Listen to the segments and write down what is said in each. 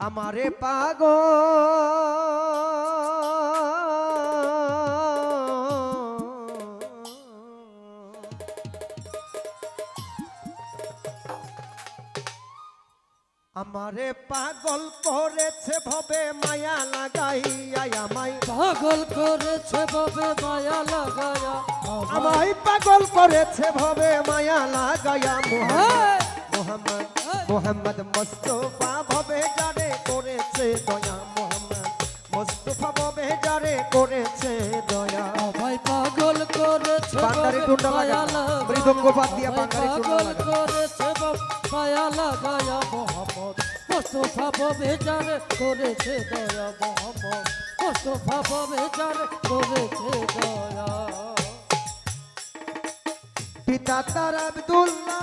আমারে পাগ আমারে পাগল করেছে ভবে মায়া লাগাইয়া আমায়। পাগল করেছে বাবে মায়া লাগায়া আমায়। পাগল করেছে ভবে মায়া লাগাইয়া এই! মোহাম্মদ! মোহাম্মদ মোস্তফা ভবে যারে করেছে দয়া মোহাম্মদ মোস্তফা ভবে যারে করেছে দয়া আমায় পাগল করেছে টুনটা মায়া লাগা। মৃদঙ্গ বাদ দিয়া পাগল লাগা। করেছে মায়া লাগায়া মোহাম্মদ মোস্তফা বাবে যারে করেছে দয়া মোহাম্মদ মোস্তফা বাবে যারে করেছে দয়া পিতা তার আব্দুল্লাহ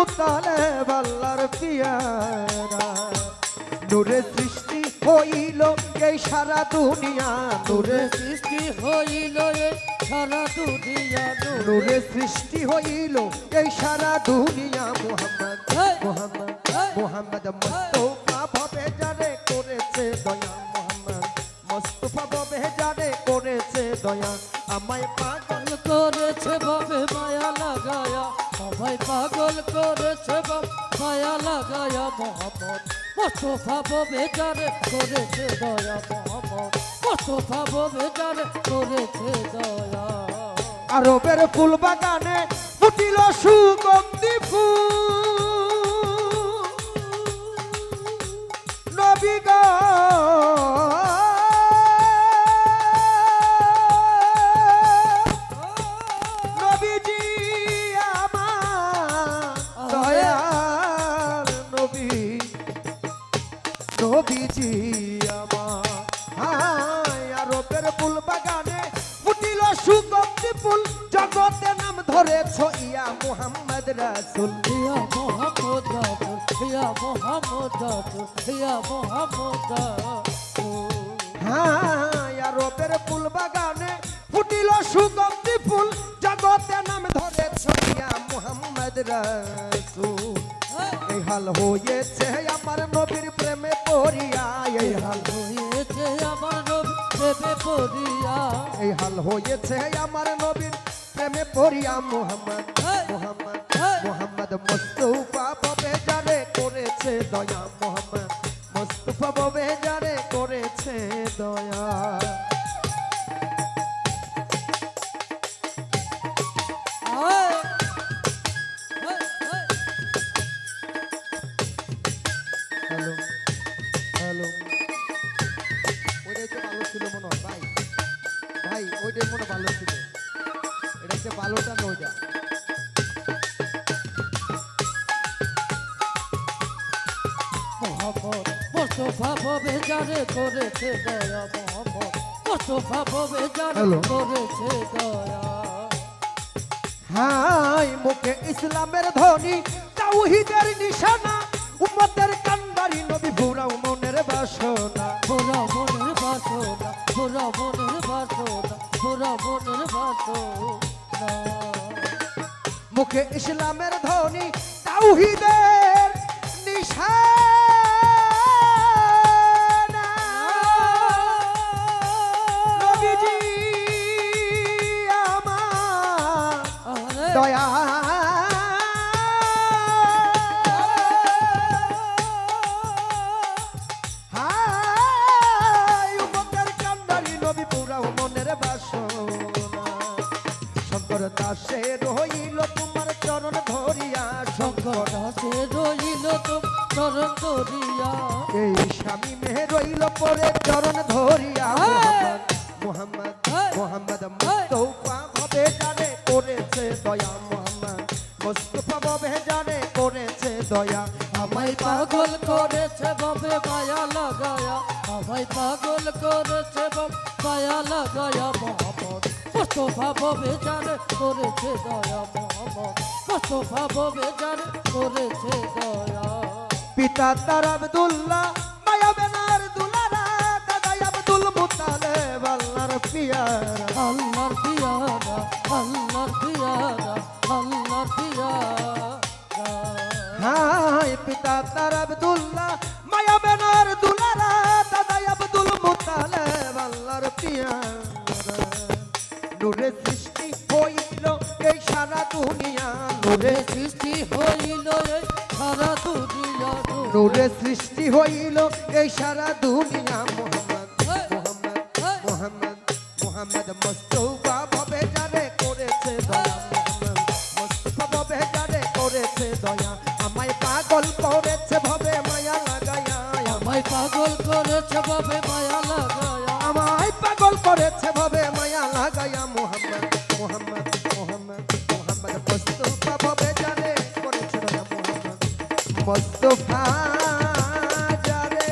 মুতালেব আল্লাহর পিয়ারা। নূরে সৃষ্টি হইল এই সারা দুনিয়া নূরে সৃষ্টি হইল এ সারা দুনিয়া নূরে সৃষ্টি হইল এই সারা দুনিয়া। মোহাম্মদ মোহাম্মদ মোহাম্মদ মোস্তফা ভবে যারে করেছে দয়া। মোহাম্মদ মোস্তফা ভবে যারে করেছে দয়া। আমায় পাগল করেছে বাবে মায়া লাগায়া। সবাই পাগল করেছে বাপ, মায়া লাগায়া মোহাম্মদ মোস্তফা ববে যারে করেছে দয়া মোহাম্মদ মোস্তফা ববে যারে করেছে দয়া। আরবের ফুল বাগানে ফুটিল সুগন্ধি ফুল। নবী নবীজি আমার। আরবের ফুল বাগানে ফুটিল সুগন্ধি ফুল। জগতে নাম ধরেছ ইয়া মুহাম্মদ রাসূল। ইয়া মোহাম্মদ রাসূল ইয়া মোহাম্মদ রাসূল ইয়া মোহাম্মদ হায় আরবের ফুল বাগানে ফুটিল সুগন্ধি ফুল। জগতে নাম ধরেছ ইয়া মুহাম্মদ রাসূল। এই হাল হয়েছে আমার নবীর প্রেমে পড়িয়া এই হাল হয়েছে আমার নবী প্রেমে পড়িয়া। এই হাল হয়েছে আমার নবীর প্রেমে পড়িয়া মোহাম্মদ মোহাম্মদ মোহাম্মদ মুস্তফা ববে করেছে দয়া মোহাম্মদ মুস্তফা ববে ছিল মনে হয় ভাই। ভাই ওইটাই মনে ভালো ছিল। এটা হচ্ছে ভালোটা না ওইটা মোহাম্মদ মোস্তফা ববে যারে করেছে দয়া মোহাম্মদ মোস্তফা ববে যারে করেছে দয়া। হাই মুখে ইসলামের ধ্বনি তাওহীদের নিশানা উম্মতের কান্ডারি নবী ভুরাও মনের বাসনা। পুরা মুখে ইসলামের ধ্বনি তাওহীদের নিশানা। দয়া শঙ্কর দাসে রইল তোমার চরণ ধরিয়া শঙ্কর দাসে রইল তো চরণ করিয়া এই স্বামী মেহে রইল পরে চরণ ধরিয়া। মোহাম্মদ মোহাম্মদ মোহাম্মদ মুস্তফা ভবে জানে করেছে দয়া। মোহাম্মদ মোস্তফা ববে জানে করেছে দয়া। আমায় পাগল করেছে বাবে মায়া লাগায়া। আমায় পাগল করেছে বাবা মায়া লাগায়া। মোহাম্মদ ববে জানে করেছে দয়া মোহাম্মদ ববে জানে করেছে দয়া। পিতা তার আব্দুল্লাহ মায়া বেনার দুলারা দাদা আব্দুল মুতালেব আল্লাহর পিয়ারা। আল্লাহর পিয়ারা আল্লাহর পিয়ারা আল্লাহর পিয়ারা। হাই পিতা তার আব্দুল্লাহ মায়া বেনার দুলারা দাদা আব্দুল মুতালেব আল্লাহর পিয়ারা। নূরে সৃষ্টি হইল এই সারা দুনিয়া। নূরে সৃষ্টি হইল সারা দুনিয়া। নূরে সৃষ্টি হইল এই সারা দুনিয়া। মোহাম্মদ মোহাম্মদ মোহাম্মদ মোহাম্মদ মোস্তফা ভবে জানে করেছে দয়া। মোস্তফা ভবে করেছে দয়া। আমায় পাগল করেছে ভবে মায়া লাগায়া। আমায় পাগল করেছে বাবে মায়া লাগায়া। আমায় পাগল করেছে ভবে মোস্তফা জানে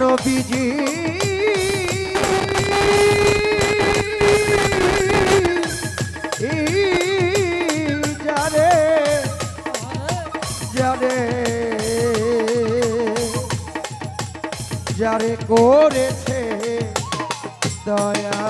নবীজি। যারে করেছে দয়া।